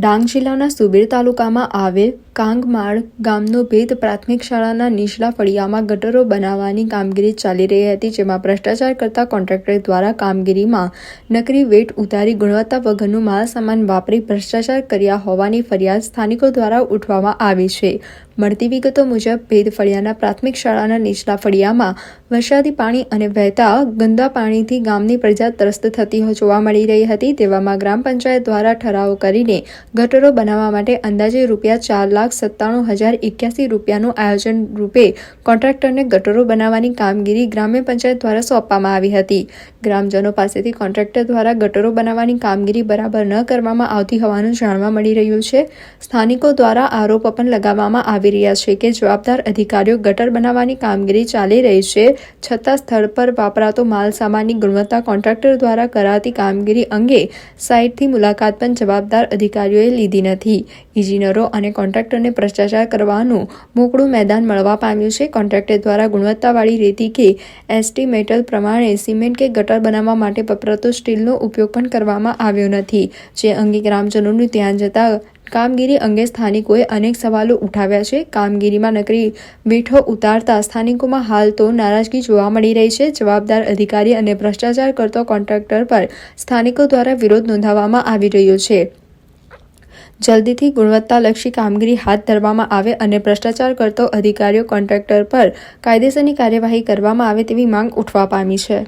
ડાંગ જિલ્લાના સુબીર તાલુકામાં આવેલ કાંગમાળ ગામનો ભેદ પ્રાથમિક શાળાના નીચલા ફળિયામાં ગટરો બનાવવાની કામગીરી ચાલી રહી હતી, જેમાં ભ્રષ્ટાચાર કરતા કોન્ટ્રાક્ટર દ્વારા કામગીરીમાં નકરી વેટ ઉતારી ગુણવત્તા વગરનું માલ સામાન વાપરી ભ્રષ્ટાચાર કર્યા હોવાની ફરિયાદ સ્થાનિકો દ્વારા ઉઠવામાં આવી છે. મળતી વિગતો મુજબ, ભેદ ફળિયાના પ્રાથમિક શાળાના નીચલા ફળિયામાં વરસાદી પાણી અને વહેતા ગંદા પાણીથી ગામની પ્રજા ત્રસ્ત થતી જોવા મળી રહી હતી, તેવામાં ગ્રામ પંચાયત દ્વારા ઠરાવ કરીને ગટરો બનાવવા માટે અંદાજે રૂપિયા ચાર લાખ સત્તાણું હજાર એક્યાસી રૂપિયાનું આયોજન રૂપે કોન્ટ્રાક્ટરને ગટરો બનાવવાની કામગીરી ગ્રામ્ય પંચાયત દ્વારા સોંપવામાં આવી હતી. ગ્રામજનો પાસેથી કોન્ટ્રાક્ટર દ્વારા ગટરો બનાવવાની કામગીરી બરાબર ન કરવામાં આવતી હોવાનું જાણવા મળી રહ્યું છે. સ્થાનિકો દ્વારા આરોપ પણ લગાવવામાં આવી રહ્યા છે કે જવાબદાર અધિકારીઓ ગટર બનાવવાની કામગીરી ચાલી રહી છે, છતાં સ્થળ પર વાપરાતો માલ સામાનની ગુણવત્તા કોન્ટ્રાક્ટર દ્વારા કરાતી કામગીરી અંગે સાઇટથી મુલાકાત પણ જવાબદાર અધિકારીઓએ લીધી નથી. ઇજનેરો અને કોન્ટ્રાક્ટરને ભ્રષ્ટાચાર કરવાનું મોકળું મેદાન મળવા પામ્યું છે. કોન્ટ્રાક્ટર દ્વારા ગુણવત્તાવાળી રેતી કે એસ્ટિમેટલ પ્રમાણે સિમેન્ટ કે ગટર બનાવવા માટે વપરાતો સ્ટીલનો ઉપયોગ પણ કરવામાં આવ્યો નથી, જે અંગે ગ્રામજનોનું ધ્યાન જતાં કામગીરી અંગે સ્થાનિકોએ અનેક સવાલો ઉઠાવ્યા છે. કામગીરીમાં નકરી મીઠો ઉતારતા સ્થાનિકોમાં હાલ તો નારાજગી જોવા મળી રહી છે. જવાબદાર અધિકારી અને ભ્રષ્ટાચાર કરતો કોન્ટ્રાક્ટર પર સ્થાનિકો દ્વારા વિરોધ નોંધાવવામાં આવી રહ્યો છે. જલ્દીથી ગુણવત્તાલક્ષી કામગીરી હાથ ધરવામાં આવે અને ભ્રષ્ટાચાર કરતો અધિકારીઓ કોન્ટ્રાક્ટર પર કાયદેસરની કાર્યવાહી કરવામાં આવે તેવી માંગ ઉઠવા પામી છે.